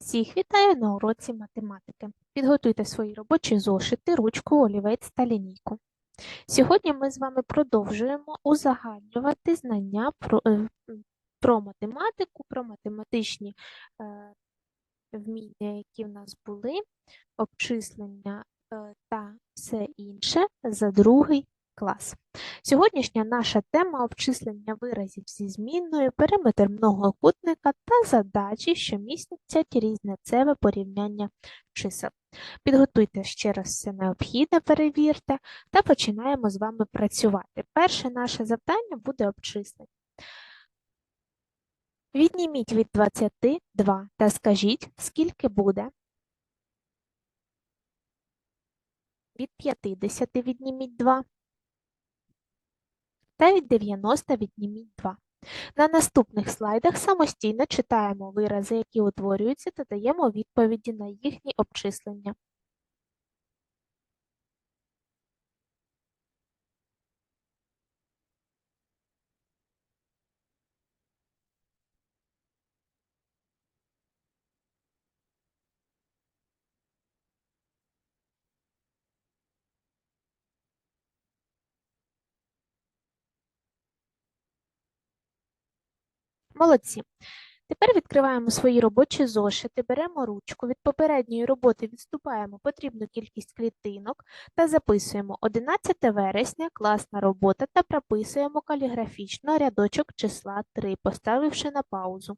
Всіх вітаю на уроці математики. Підготуйте свої робочі зошити, ручку, олівець та лінійку. Сьогодні ми з вами продовжуємо узагальнювати знання про, е, про математику, про математичні е, вміння, які в нас були, обчислення е, та все інше за другий клас. Сьогоднішня наша тема обчислення виразів зі змінною, периметр многокутника та задачі, що містять різницеве порівняння чисел. Підготуйте ще раз все необхідне, перевірте та починаємо з вами працювати. Перше наше завдання буде обчислення. Відніміть від 22 та скажіть, скільки буде. Від 50 відніміть 2 та від 90 відніміть 2. На наступних слайдах самостійно читаємо вирази, які утворюються, та даємо відповіді на їхні обчислення. Молодці. Тепер відкриваємо свої робочі зошити, беремо ручку, від попередньої роботи відступаємо потрібну кількість клітинок та записуємо 11 вересня, класна робота та прописуємо каліграфічно рядочок числа 3, поставивши на паузу.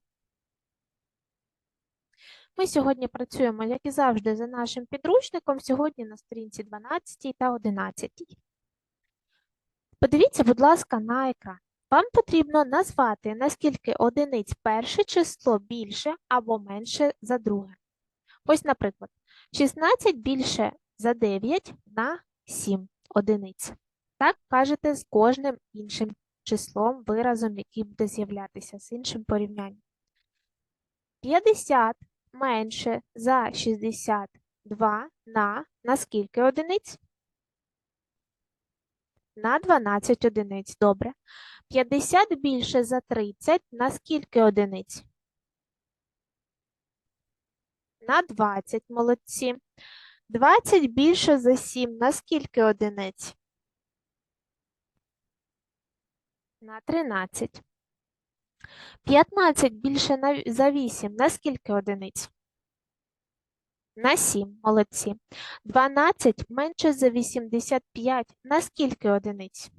Ми сьогодні працюємо, як і завжди, за нашим підручником, сьогодні на сторінці 12 та 11. Подивіться, будь ласка, на екран. Вам потрібно назвати, наскільки одиниць перше число більше або менше за друге. Ось, наприклад, 16 більше за 9 на 7 одиниць. Так кажете з кожним іншим числом, виразом, який буде з'являтися з іншим порівнянням. 50 менше за 62 на на скільки одиниць? На 12 одиниць. Добре. 50 більше за 30 на скільки одиниць? На 20, молодці. 20 більше за 7 на скільки одиниць? На 13. 15 більше за 8 на скільки одиниць? На 7, молодці. 12 менше за 85 на скільки одиниць?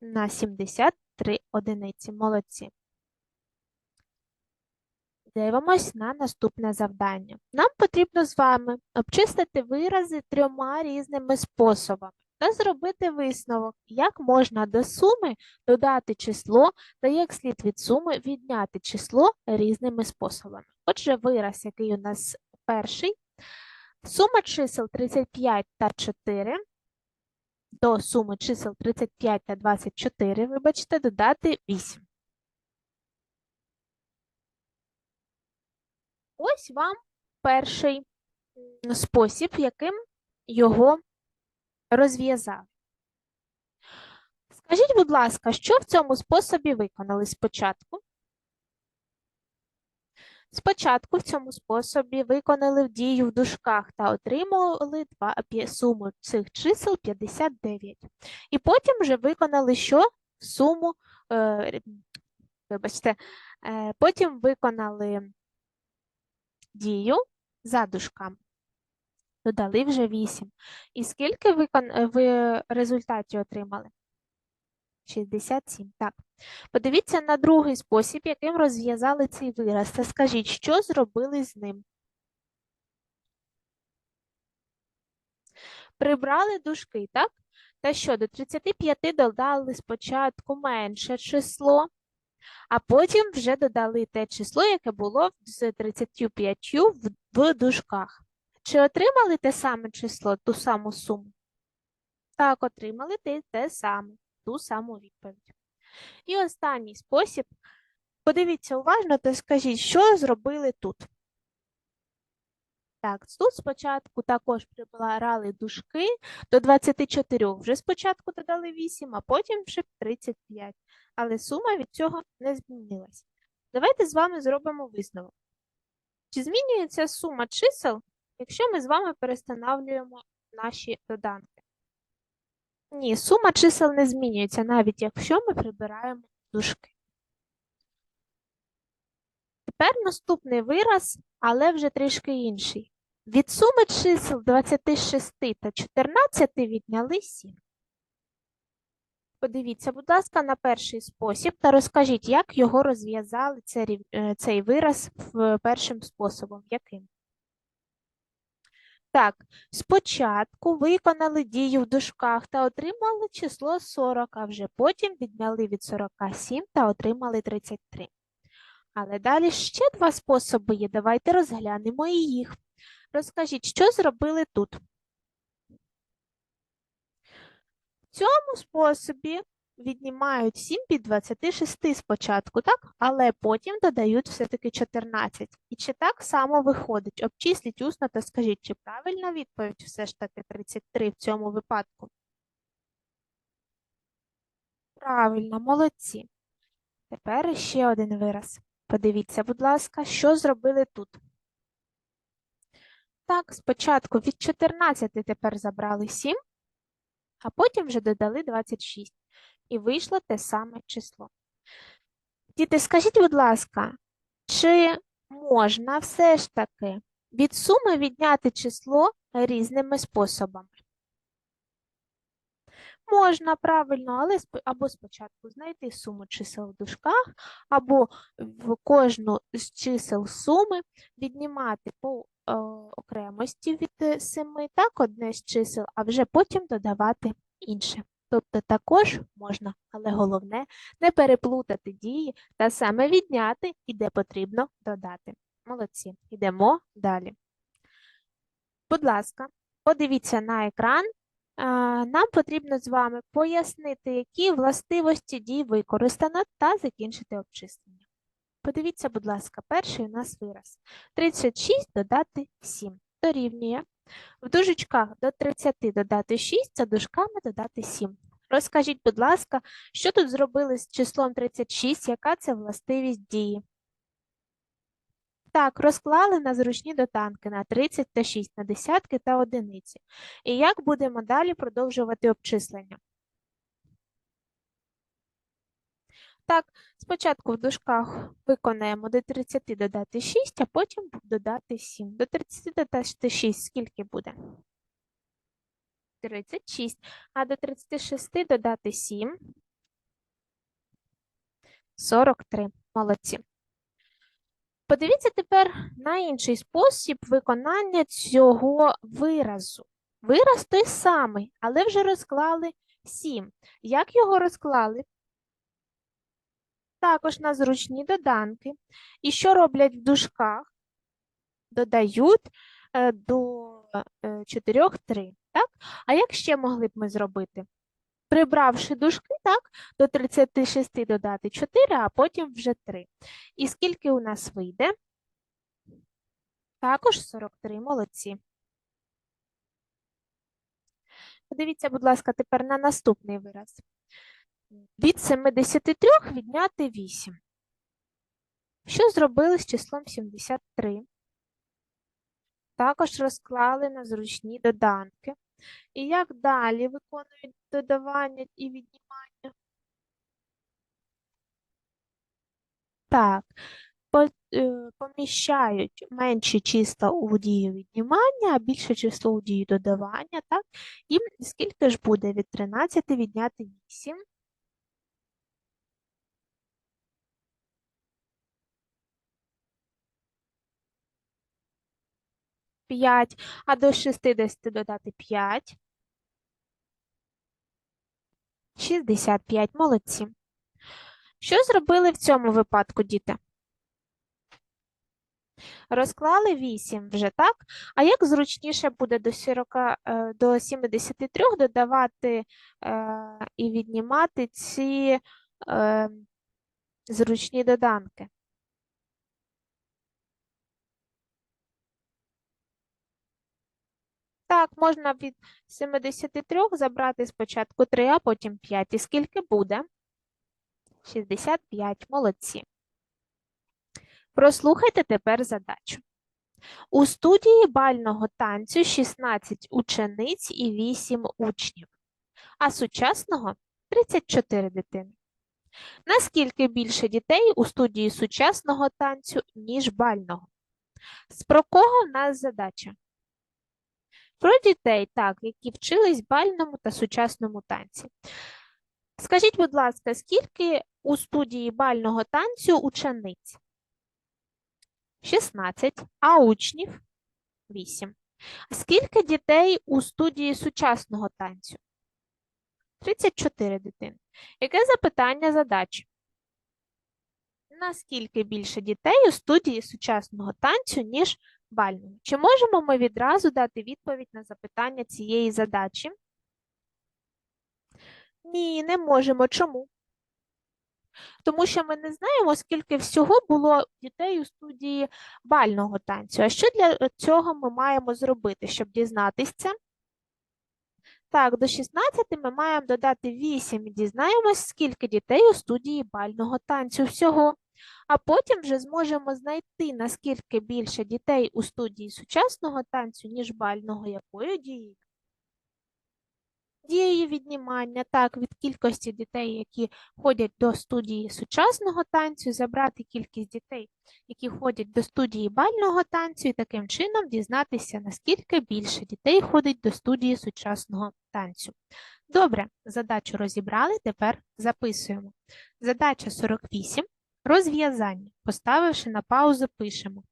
На 73 одиниці. Молодці. Дивимось на наступне завдання. Нам потрібно з вами обчистити вирази трьома різними способами та зробити висновок, як можна до суми додати число та як слід від суми відняти число різними способами. Отже, вираз, який у нас перший, сума чисел 35 та 4 до суми чисел 35 та 24, вибачте, додати 8. Ось вам перший спосіб, яким його розв'язав. Скажіть, будь ласка, що в цьому способі виконали спочатку? Спочатку в цьому способі виконали дію в дужках та отримали два, суму цих чисел 59. І потім вже виконали що? Суму, е, вибачте, е, потім виконали дію за дужками. Додали вже 8. І скільки викон... ви в результаті отримали? 67. Так. Подивіться на другий спосіб, яким розв'язали цей вираз. Та скажіть, що зробили з ним? Прибрали дужки, так? Та що, до 35 додали спочатку менше число, а потім вже додали те число, яке було з 35 в, дужках. Чи отримали те саме число, ту саму суму? Так, отримали те, те саме ту саму відповідь. І останній спосіб. Подивіться уважно та скажіть, що зробили тут. Так, тут спочатку також прибирали дужки до 24. Вже спочатку додали 8, а потім вже 35. Але сума від цього не змінилась. давайте з вами зробимо висновок. Чи змінюється сума чисел, якщо ми з вами перестановлюємо наші доданки? Ні, сума чисел не змінюється, навіть якщо ми прибираємо дужки. Тепер наступний вираз, але вже трішки інший. Від суми чисел 26 та 14 відняли 7. Подивіться, будь ласка, на перший спосіб та розкажіть, як його розв'язали цей, е, вираз першим способом. Яким? Так, спочатку виконали дію в дужках та отримали число 40, а вже потім відняли від 47 та отримали 33. Але далі ще два способи є. Давайте розглянемо і їх. Розкажіть, що зробили тут? В цьому способі віднімають 7 від 26 спочатку, так? Але потім додають все-таки 14. І чи так само виходить? Обчисліть усно та скажіть, чи правильна відповідь все ж таки 33 в цьому випадку? Правильно, молодці. Тепер ще один вираз. Подивіться, будь ласка, що зробили тут. Так, спочатку від 14 тепер забрали 7, а потім вже додали 26. І вийшло те саме число. Діти, скажіть, будь ласка, чи можна все ж таки від суми відняти число різними способами? Можна, правильно, але або спочатку знайти суму чисел в дужках, або в кожну з чисел суми віднімати по е, окремості від 7, так, одне з чисел, а вже потім додавати інше. Тобто також можна, але головне не переплутати дії та саме відняти і де потрібно додати. Молодці. Йдемо далі. Будь ласка, подивіться на екран. Нам потрібно з вами пояснити, які властивості дій використано, та закінчити обчислення. Подивіться, будь ласка, перший у нас вираз. 36 додати 7 дорівнює. В дужечках до 30 додати 6, за дужками додати 7. Розкажіть, будь ласка, що тут зробили з числом 36, яка це властивість дії? Так, розклали на зручні дотанки на 30 та 6, на десятки та одиниці. І як будемо далі продовжувати обчислення? Так, спочатку в дужках виконаємо до 30 додати 6, а потім додати 7. До 30 додати 6 скільки буде? 36. А до 36 додати 7. 43. Молодці. Подивіться тепер на інший спосіб виконання цього виразу. Вираз той самий, але вже розклали 7. Як його розклали? Також на зручні доданки. І що роблять в дужках? Додають е, до 4 3. Так? А як ще могли б ми зробити? Прибравши дужки, так, до 36 додати 4, а потім вже 3. І скільки у нас вийде? Також 43, молодці. Подивіться, будь ласка, тепер на наступний вираз. Від 73 відняти 8. Що зробили з числом 73? Також розклали на зручні доданки. І як далі виконують додавання і віднімання? Так, е, поміщають менші числа у дію віднімання, а більше число у дію додавання, так? І скільки ж буде від 13 відняти 8? П'ять. А до 60 додати 5. 65. Молодці. Що зробили в цьому випадку, діти? Розклали 8 вже, так? А як зручніше буде до 40, е, до 73 додавати е, і віднімати ці е, зручні доданки? Так, можна від 73 забрати спочатку 3, а потім 5. І скільки буде? 65. Молодці. Прослухайте тепер задачу. У студії бального танцю 16 учениць і 8 учнів, а сучасного 34 дитини. Наскільки більше дітей у студії сучасного танцю, ніж бального? З про кого в нас задача? Про дітей, так, які вчились бальному та сучасному танці. Скажіть, будь ласка, скільки у студії бального танцю учениць? 16, а учнів 8. Скільки дітей у студії сучасного танцю? 34 дитини. Яке запитання задачі? Наскільки більше дітей у студії сучасного танцю, ніж бального? Чи можемо ми відразу дати відповідь на запитання цієї задачі? Ні, не можемо. Чому? Тому що ми не знаємо, скільки всього було дітей у студії бального танцю. А що для цього ми маємо зробити, щоб дізнатися? Так, до 16 ми маємо додати 8 і дізнаємось, скільки дітей у студії бального танцю всього. А потім вже зможемо знайти, наскільки більше дітей у студії сучасного танцю, ніж бального, якою дією? Дією віднімання, так, від кількості дітей, які ходять до студії сучасного танцю, забрати кількість дітей, які ходять до студії бального танцю, і таким чином дізнатися, наскільки більше дітей ходить до студії сучасного танцю. Добре, задачу розібрали, тепер записуємо. Задача 48. Розв'язання. Поставивши на паузу, пишемо.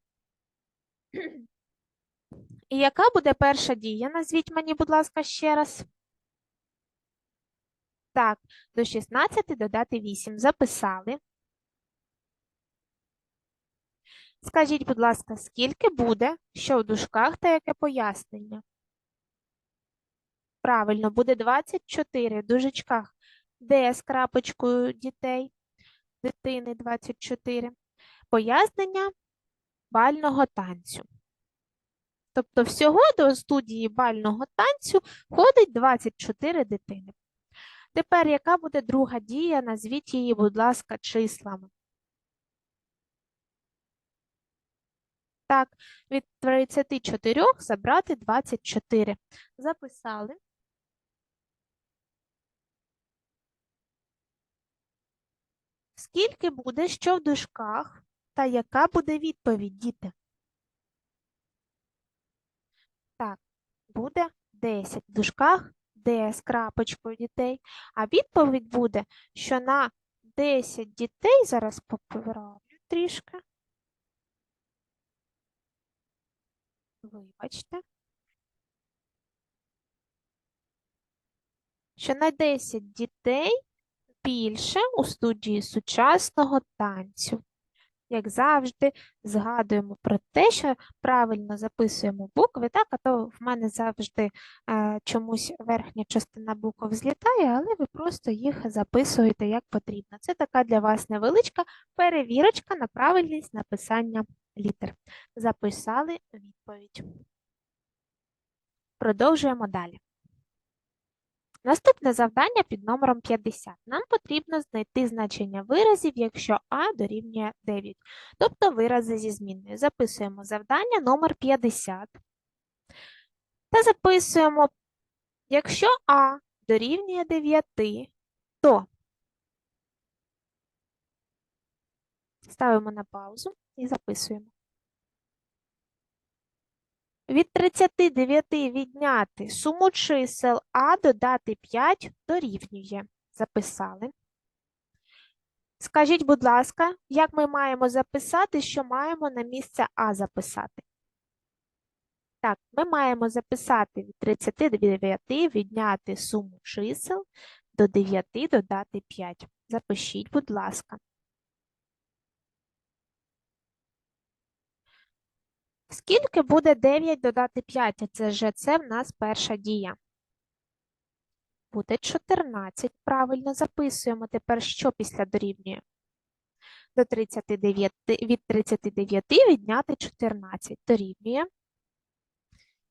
І яка буде перша дія? Назвіть мені, будь ласка, ще раз. Так, до 16 додати 8. Записали. Скажіть, будь ласка, скільки буде, що в дужках та яке пояснення? Правильно, буде 24 в дужечках. Де з крапочкою дітей? Дитини 24. Пояснення бального танцю. Тобто всього до студії бального танцю ходить 24 дитини. Тепер яка буде друга дія? Назвіть її, будь ласка, числами. Так, від 34 забрати 24. Записали. Скільки буде, що в дужках, та яка буде відповідь, діти? Так, буде 10 в дужках Д з крапочкою дітей, а відповідь буде, що на 10 дітей, зараз поправлю трішки. Вибачте. Що на 10 дітей більше у студії сучасного танцю. Як завжди, згадуємо про те, що правильно записуємо букви, так, а то в мене завжди е, чомусь верхня частина букв злітає, але ви просто їх записуєте як потрібно. Це така для вас невеличка перевірочка на правильність написання літер. Записали відповідь. Продовжуємо далі. Наступне завдання під номером 50. Нам потрібно знайти значення виразів, якщо А дорівнює 9, тобто вирази зі змінною. Записуємо завдання номер 50 та записуємо, якщо А дорівнює 9, то ставимо на паузу і записуємо. Від 39 відняти суму чисел А додати 5 дорівнює. Записали. Скажіть, будь ласка, як ми маємо записати, що маємо на місце А записати? Так, ми маємо записати від 39 відняти суму чисел до 9 додати 5. Запишіть, будь ласка. Скільки буде 9 додати 5? Це вже це в нас перша дія. Буде 14. Правильно записуємо. Тепер що після дорівнює? До 39, від 39 відняти 14 дорівнює.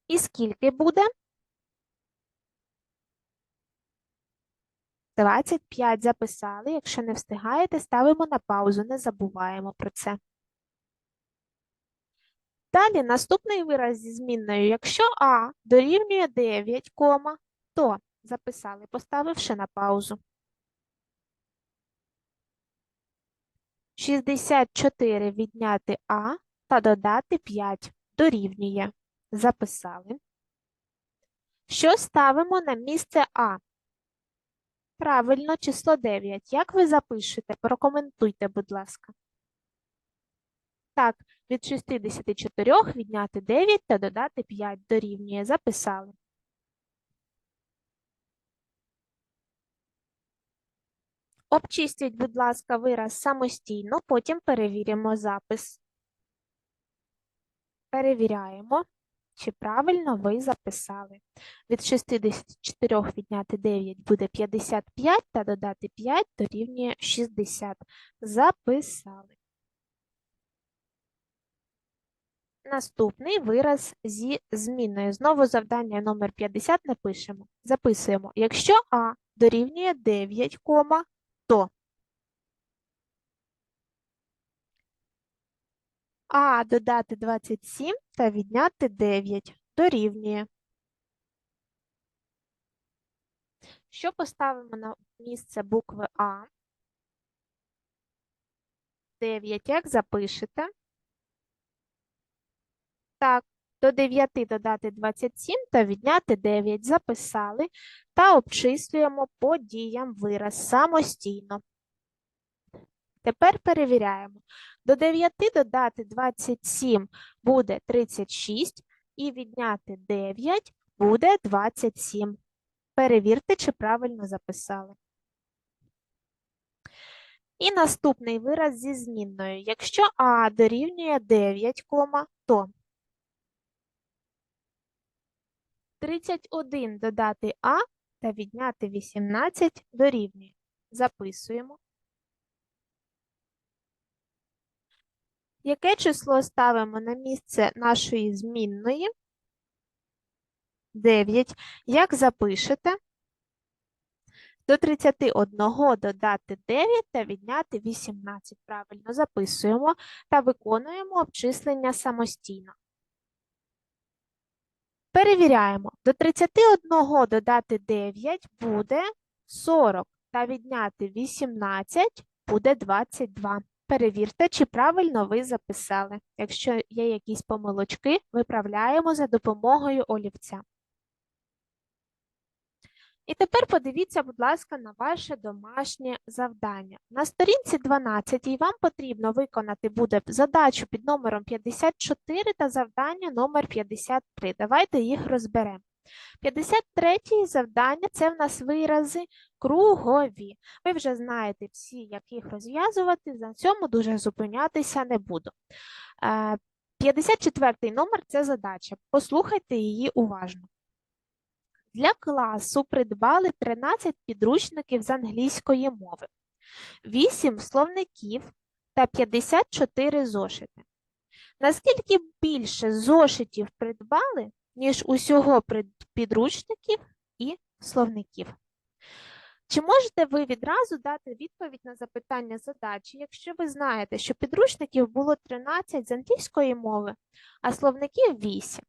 І скільки буде? 25 записали. Якщо не встигаєте, ставимо на паузу, не забуваємо про це. Далі наступний вираз зі змінною. Якщо А дорівнює 9, кома, то записали, поставивши на паузу. 64 відняти А та додати 5 дорівнює. Записали. Що ставимо на місце А? Правильно, число 9. Як ви запишете? Прокоментуйте, будь ласка. Так, від 64 відняти 9 та додати 5 дорівнює. Записали. Обчистіть, будь ласка, вираз самостійно, потім перевіримо запис. Перевіряємо, чи правильно ви записали. Від 64 відняти 9 буде 55 та додати 5 дорівнює 60. Записали. Наступний вираз зі змінною. Знову завдання номер 50 напишемо. Записуємо. Якщо А дорівнює 9, кома, то А додати 27 та відняти 9 дорівнює. Що поставимо на місце букви А? 9, як запишете? Так, до 9 додати 27 та відняти 9 записали та обчислюємо по діям вираз самостійно. Тепер перевіряємо. До 9 додати 27 буде 36 і відняти 9 буде 27. Перевірте, чи правильно записали. І наступний вираз зі змінною. Якщо А дорівнює 9, то 31 додати А та відняти 18 дорівнює. Записуємо. Яке число ставимо на місце нашої змінної? 9. Як запишете? До 31 додати 9 та відняти 18. Правильно записуємо та виконуємо обчислення самостійно. Перевіряємо. До 31 додати 9 буде 40 та відняти 18 буде 22. Перевірте, чи правильно ви записали. Якщо є якісь помилочки, виправляємо за допомогою олівця. І тепер подивіться, будь ласка, на ваше домашнє завдання. На сторінці 12 вам потрібно виконати буде задачу під номером 54 та завдання номер 53. Давайте їх розберемо. 53 завдання це в нас вирази кругові. Ви вже знаєте всі, як їх розв'язувати, на цьому дуже зупинятися не буду. 54 номер це задача. Послухайте її уважно. Для класу придбали 13 підручників з англійської мови, 8 словників та 54 зошити. Наскільки більше зошитів придбали, ніж усього підручників і словників? Чи можете ви відразу дати відповідь на запитання задачі, якщо ви знаєте, що підручників було 13 з англійської мови, а словників 8?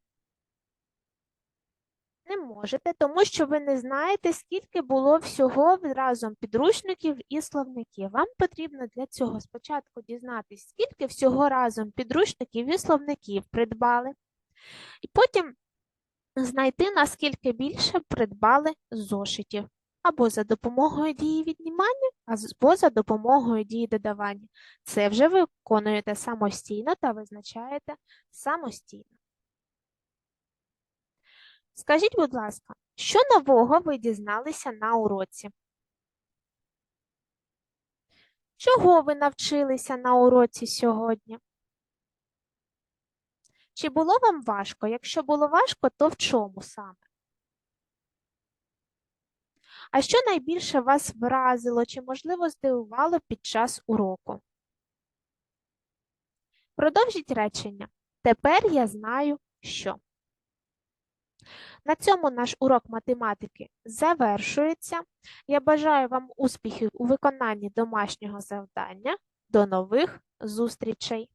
Не можете, тому що ви не знаєте, скільки було всього разом підручників і словників. Вам потрібно для цього спочатку дізнатися, скільки всього разом підручників і словників придбали, і потім знайти, наскільки більше придбали зошитів. Або за допомогою дії віднімання, або за допомогою дії додавання. Це вже ви виконуєте самостійно та визначаєте самостійно. Скажіть, будь ласка, що нового ви дізналися на уроці? Чого ви навчилися на уроці сьогодні? Чи було вам важко? Якщо було важко, то в чому саме? А що найбільше вас вразило чи, можливо, здивувало під час уроку? Продовжіть речення. Тепер я знаю, що. На цьому наш урок математики завершується. Я бажаю вам успіхів у виконанні домашнього завдання. До нових зустрічей!